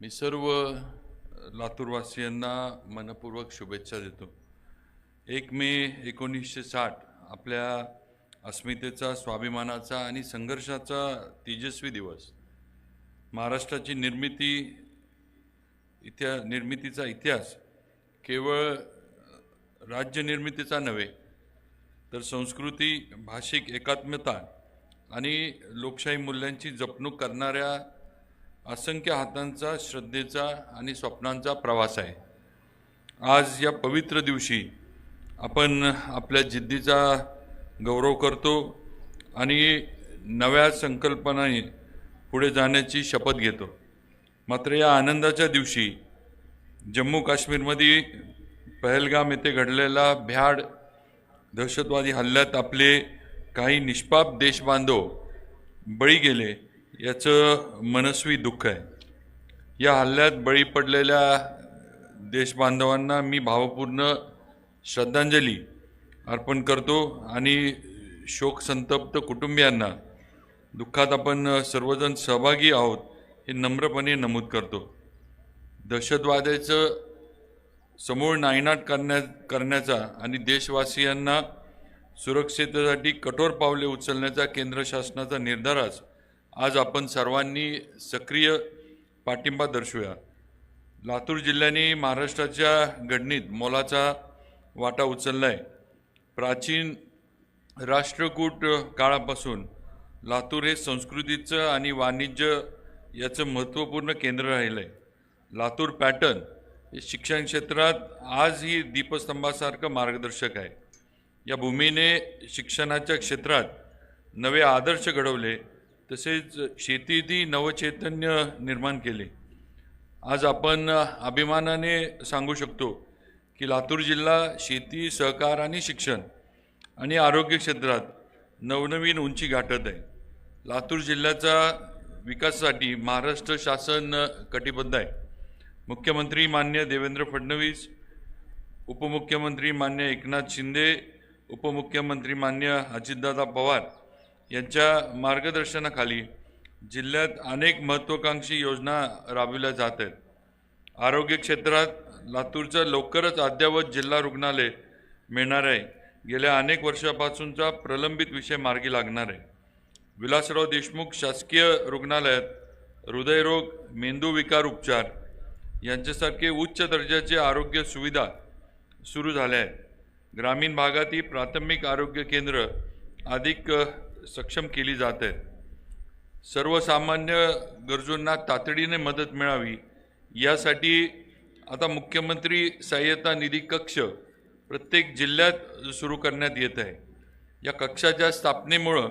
मी सर्व लातूरवासियांना मनपूर्वक शुभेच्छा देतो. एक मे एकोणीसशे साठ आपल्या अस्मितेचा स्वाभिमानाचा आणि संघर्षाचा तेजस्वी दिवस. महाराष्ट्राची निर्मिती इतिहा निर्मितीचा इतिहास केवळ राज्यनिर्मितीचा नव्हे तर संस्कृती भाषिक एकात्मता आणि लोकशाही मूल्यांची जपणूक करणाऱ्या असंख्य हातांचा श्रद्धेचा आणि स्वप्नांचा प्रवास आहे. आज या पवित्र दिवशी आपण आपल्या जिद्दीचा गौरव करतो आणि नव्या संकल्पनाने पुढे जाण्याची शपथ घेतो. मात्र या आनंदाच्या दिवशी जम्मू काश्मीरमध्ये पहलगाम येथे घडलेला भ्याड दहशतवादी हल्ल्यात आपले काही निष्पाप देशबांधव बळी गेले. याचं मनस्वी दुःख आहे. या हल्ल्यात बळी पडलेल्या देशबांधवांना मी भावपूर्ण श्रद्धांजली अर्पण करतो आणि शोकसंतप्त कुटुंबियांना दुःखात आपण सर्वजण सहभागी आहोत हे नम्रपणे नमूद करतो. दहशतवादाचं समूळ नायनाट करण्या करण्याचा आणि देशवासियांना सुरक्षिततेसाठी कठोर पावले उचलण्याचा केंद्र शासनाचा निर्धारास आज आपण सर्वांनी सक्रिय पाठिंबा दर्शवूया. लातूर जिल्ह्याने महाराष्ट्राच्या घडणीत मोलाचा वाटा उचलला आहे प्राचीन राष्ट्रकूट काळापासून लातूर हे संस्कृतीचं आणि वाणिज्य याचं महत्त्वपूर्ण केंद्र राहिलं आहे लातूर पॅटर्न हे शिक्षण क्षेत्रात आजही दीपस्तंभासारखं मार्गदर्शक आहे. या भूमीने शिक्षणाच्या क्षेत्रात नवे आदर्श घडवले. तसेच शेतीतही नवचैतन्य निर्माण केले. आज आपण अभिमानाने सांगू शकतो की लातूर जिल्हा शेती सहकार आणि शिक्षण आणि आरोग्य क्षेत्रात नवनवीन उंची गाठत आहे. लातूर जिल्ह्याचा विकासासाठी महाराष्ट्र शासन कटिबद्ध आहे. मुख्यमंत्री मान्य देवेंद्र फडणवीस उपमुख्यमंत्री मान्य एकनाथ शिंदे उपमुख्यमंत्री मान्य अजितदादा पवार यांच्या मार्गदर्शनाखाली जिल्ह्यात अनेक महत्त्वाकांक्षी योजना राबविल्या जात आहेत. आरोग्य क्षेत्रात लातूरचं लवकरच अद्ययावत जिल्हा रुग्णालय मिळणार आहे. गेल्या अनेक वर्षापासूनचा प्रलंबित विषय मार्गी लागणार आहे. विलासराव देशमुख शासकीय रुग्णालयात हृदयरोग मेंदू विकार उपचार यांच्यासारखे उच्च दर्जाचे आरोग्य सुविधा सुरू झाल्या आहेत. ग्रामीण भागातील प्राथमिक आरोग्य केंद्र अधिक सक्षम केली जात आहे. सर्वसामान्य गरजूंना तातडीने मदत मिळावी यासाठी आता मुख्यमंत्री सहाय्यता निधी कक्ष प्रत्येक जिल्ह्यात सुरू करण्यात येत आहे. या कक्षाच्या स्थापनेमुळं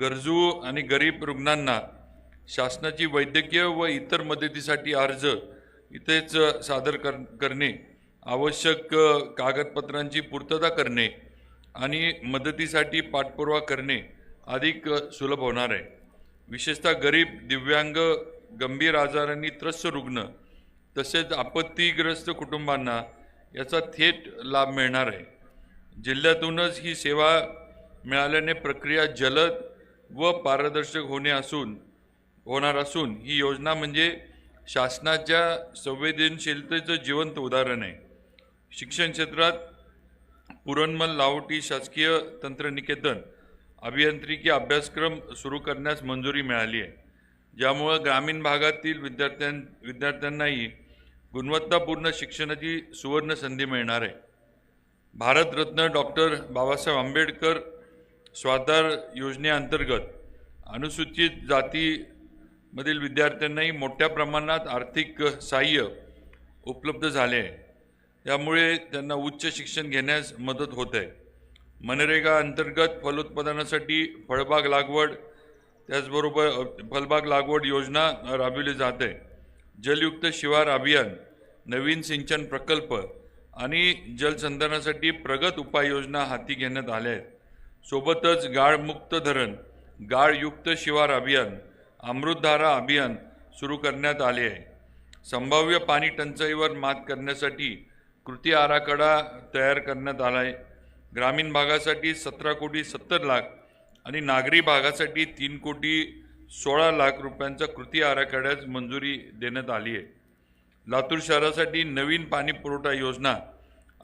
गरजू आणि गरीब रुग्णांना शासनाची वैद्यकीय व इतर मदतीसाठी अर्ज इथेच सादर कर करणे आवश्यक कागदपत्रांची पूर्तता करणे आणि मदतीसाठी पाठपुरावा करणे अधिक सुलभ होणार आहे. विशेषतः गरीब दिव्यांग गंभीर आजारांनी त्रस्त रुग्ण तसेच आपत्तीग्रस्त कुटुंबांना याचा थेट लाभ मिळणार आहे. जिल्ह्यातूनच ही सेवा मिळाल्याने प्रक्रिया जलद व पारदर्शक होणे असून होणार असून ही योजना म्हणजे शासनाच्या संवेदनशीलतेचं जिवंत उदाहरण आहे. शिक्षण क्षेत्रात पुरणमल लाहोटी शासकीय तंत्रनिकेतन अभियांत्रिकी अभ्यासक्रम सुरू करण्यास मंजुरी मिळाली आहे. ज्यामुळं ग्रामीण भागातील विद्यार्थ्यां विद्यार्थ्यांनाही गुणवत्तापूर्ण शिक्षणाची सुवर्ण संधी मिळणार आहे. भारतरत्न डॉक्टर बाबासाहेब आंबेडकर स्वाधार योजनेअंतर्गत अनुसूचित जातीमधील विद्यार्थ्यांनाही मोठ्या प्रमाणात आर्थिक सहाय्य उपलब्ध झाले आहे. त्यामुळे त्यांना उच्च शिक्षण घेण्यास मदत होत आहे. मनरेगा अंतर्गत फलोत्पादनासाठी फळबाग लागवड त्याचबरोबर फळबाग लागवड योजना राबविली जात. आहे जलयुक्त शिवार अभियान नवीन सिंचन प्रकल्प आणि जलसंधारणासाठी प्रगत उपाययोजना हाती घेण्यात आल्या आहेत. सोबतच गाळमुक्त धरण गाळयुक्त शिवार अभियान अमृतधारा अभियान सुरू करण्यात आले आहे. संभाव्य पाणी टंचाईवर मात करण्यासाठी कृती आराखडा तयार करण्यात आला आहे. ग्रामीण भागासाठी सतरा कोटी सत्तर लाख आणि नागरी भागासाठी तीन कोटी सोळा लाख रुपयांचा कृती आराखड्यास मंजुरी देण्यात आली आहे. लातूर शहरासाठी नवीन पाणी पुरवठा योजना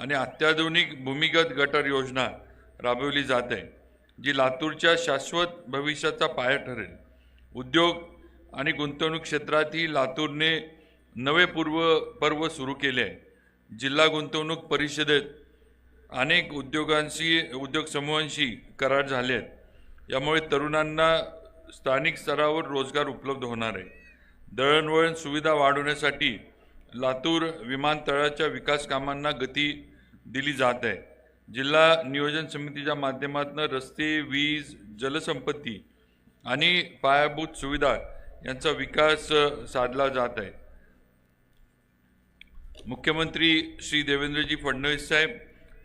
आणि अत्याधुनिक भूमिगत गटर योजना राबवली जात आहे जी लातूरच्या शाश्वत भविष्याचा पाया ठरेल. उद्योग आणि गुंतवणूक क्षेत्रातही लातूरने नवे पूर्व पर्व सुरू केले आहे. जिल्हा गुंतवणूक परिषदेत अनेक उद्योगांशी उद्योग समूहांशी करार झाले आहेत यामुळे तरुणांना स्थानिक स्तरावर रोजगार उपलब्ध होणार आहे. दळणवळण सुविधा वाढवण्यासाठी लातूर विमानतळाच्या विकास कामांना गती दिली जात आहे. जिल्हा नियोजन समितीच्या माध्यमातून रस्ते वीज जलसंपत्ती आणि पायाभूत सुविधा यांचा विकास साधला जात आहे. मुख्यमंत्री श्री देवेंद्रजी फडणवीस साहेब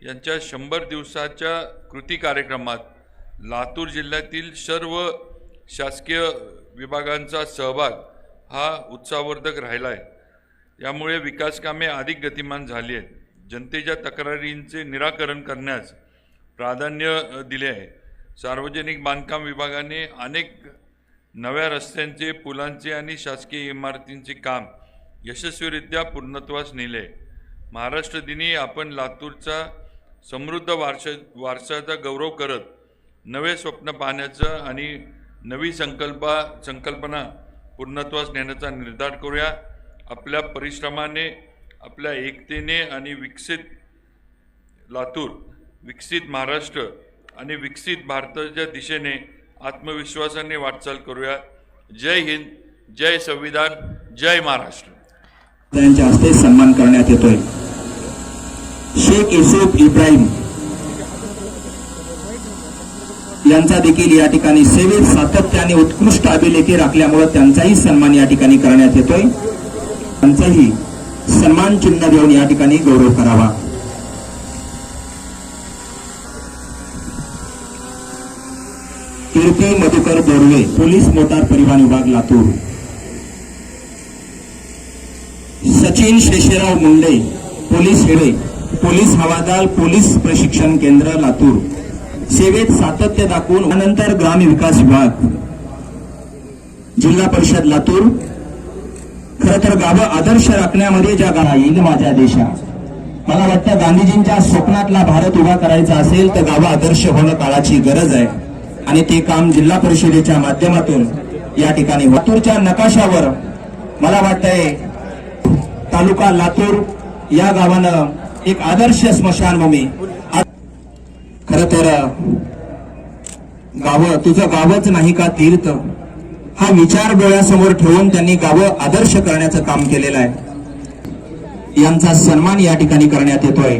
यांच्या शंभर दिवसाच्या कृती कार्यक्रमात लातूर जिल्ह्यातील सर्व शासकीय विभागांचा सहभाग हा उत्साहवर्धक राहिला आहे. यामुळे विकासकामे अधिक गतिमान झाली आहेत. जनतेच्या तक्रारींचे निराकरण करण्यास प्राधान्य दिले आहे. सार्वजनिक बांधकाम विभागाने अनेक नव्या रस्त्यांचे पुलांचे आणि शासकीय इमारतींचे काम यशस्वीरित्या पूर्णत्वास नेले महाराष्ट्र दिनी आपण लातूरचा समृद्ध वारश वारसाचा गौरव करत नवे स्वप्न पाहण्याचं आणि नवी संकल्पा संकल्पना पूर्णत्वास नेण्याचा निर्धार करूया. आपल्या परिश्रमाने आपल्या एकतेने आणि विकसित लातूर विकसित महाराष्ट्र आणि विकसित भारताच्या दिशेने आत्मविश्वासाने वाटचाल करूया. जय हिंद जय संविधान जय महाराष्ट्र. त्यांच्या हस्ते सन्मान करण्यात येतोय. शेख युसुफ इब्राहिम यांचा देखील या ठिकाणी सेवेत सातत्याने उत्कृष्ट अभिलेखी राखल्यामुळे त्यांचाही सन्मान या ठिकाणी करण्यात येतोय. त्यांचाही सन्मान चिन्ह देऊन या ठिकाणी गौरव करावा. कीर्ती मधुकर बोरवे पोलीस मोटार परिवहन विभाग लातूर. सचिन शेषराव मुंडे पोलीस हेडे पोलीस हवालदार पोलीस प्रशिक्षण केंद्र लातूर. सेवेत सातत्य दाखवून नंतर ग्राम विकास विभाग. जिल्हा परिषद लातूर. खर तर गावं आदर्श राखण्यामध्ये ज्या गावा येईल माझ्या देशात. मला वाटतं गांधीजींच्या स्वप्नातला भारत उभा करायचा असेल तर गावं आदर्श होणं काळाची गरज आहे. आणि ते काम जिल्हा परिषदेच्या माध्यमातून या ठिकाणी लातूरच्या नकाशावर मला वाटतंय तालुका लातूर या गावानं एक आदर्श स्मशानभूमी खर तर गाव तुझं गावच नाही का तीर्थ? हा विचार डोळ्यासमोर ठेवून त्यांनी गावं आदर्श करण्याचं काम केलेलं आहे. यांचा सन्मान या ठिकाणी करण्यात येतोय.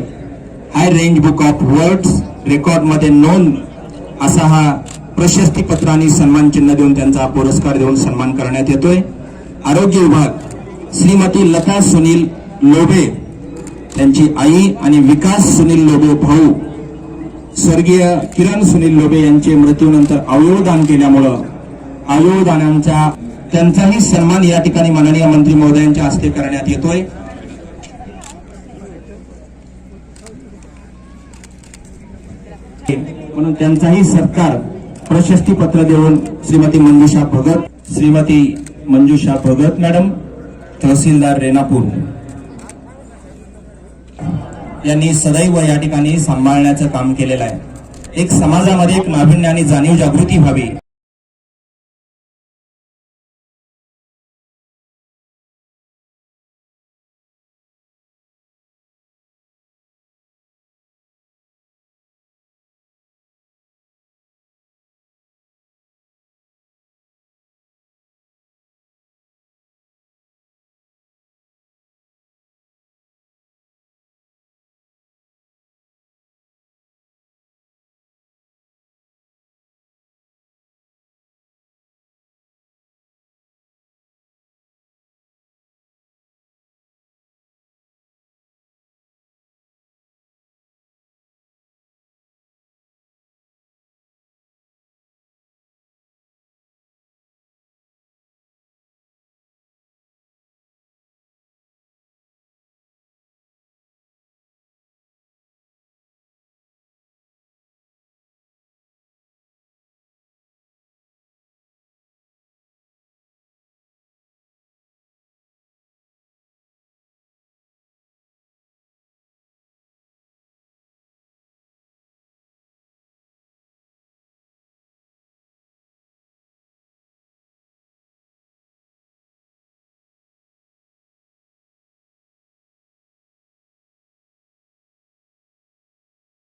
High range book of words रेकॉर्डमध्ये नोंद असा हा प्रशस्तीपत्राने सन्मान चिन्ह देऊन त्यांचा पुरस्कार देऊन सन्मान करण्यात येतोय. आरोग्य विभाग श्रीमती लता सुनील लोभे त्यांची आई आणि विकास सुनील लोभे भाऊ स्वर्गीय किरण सुनील लोभे यांचे मृत्यूनंतर अवयवदान केल्यामुळं अवयवदानांचा त्यांचाही सन्मान या ठिकाणी माननीय मंत्री महोदयांच्या हस्ते करण्यात येतोय. म्हणून त्यांचाही सत्कार प्रशस्ती पत्र देऊन श्रीमती मंजुषा भगत श्रीमती मंजुषा भगत मॅडम तहसीलदार रेणापूर यांनी सदैव या ठिकाणी सांभाळण्याचं काम केलेलं आहे. एक समाजामध्ये एक नाविन्य आणि जाणीव जागृती व्हावी.